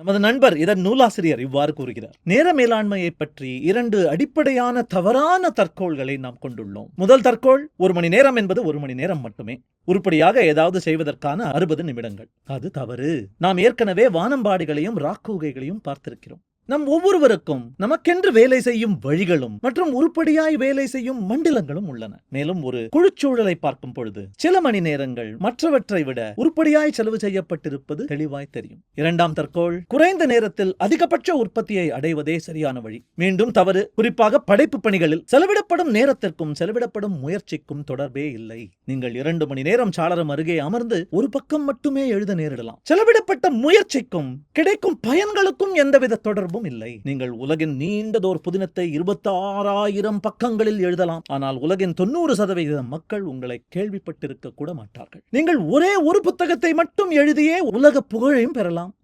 நமது நண்பர் இதன் நூலாசிரியர் இவ்வாறு கூறுகிறார். நேர மேலாண்மையை பற்றி இரண்டு அடிப்படையான தவறான தற்கோள்களை நாம் கொண்டுள்ளோம். முதல் தற்கோள் ஒரு மணி நேரம் என்பது ஒரு மணி நேரம் மட்டுமே. உருப்படியாக ஏதாவது செய்வதற்கான அறுபது நிமிடங்கள். அது தவறு. நாம் ஏற்கனவே வானம்பாடிகளையும் ராக்கூகைகளையும் பார்த்திருக்கிறோம். நம் ஒவ்வொருவருக்கும் நமக்கென்று வேலை செய்யும் வழிகளும் மற்றும் உருப்படியாய் வேலை செய்யும் மண்டலங்களும் உள்ளன. மேலும் ஒரு குழுச்சூழலை பார்க்கும் பொழுது சில மணி நேரங்கள் மற்றவற்றை விட உருப்படியாய் செலவு செய்யப்பட்டிருப்பது தெளிவாய் தெரியும். இரண்டாம் தற்கோள் குறைந்த நேரத்தில் அதிகபட்ச உற்பத்தியை அடைவதே சரியான வழி. மீண்டும் தவறு குறிப்பாக படைப்பு பணிகளில் செலவிடப்படும் நேரத்திற்கும் செலவிடப்படும் முயற்சிக்கும் தொடர்பே இல்லை. நீங்கள் இரண்டு மணி நேரம் சாளரம் அருகே அமர்ந்து ஒரு பக்கம் மட்டுமே எழுத நேரிடலாம். செலவிடப்பட்ட முயற்சிக்கும் கிடைக்கும் பயன்களுக்கும் எந்தவித தொடர்பும் இல்லை. நீங்கள் உலகின் நீண்டதோர் புதினத்தை இருபத்தி ஆறாயிரம் பக்கங்களில் எழுதலாம். ஆனால் உலகின் தொண்ணூறு சதவீத மக்கள் உங்களை கேள்விப்பட்டிருக்க கூட மாட்டார்கள். நீங்கள் ஒரே ஒரு புத்தகத்தை மட்டும் எழுதியே உலக புகழையும் பெறலாம்.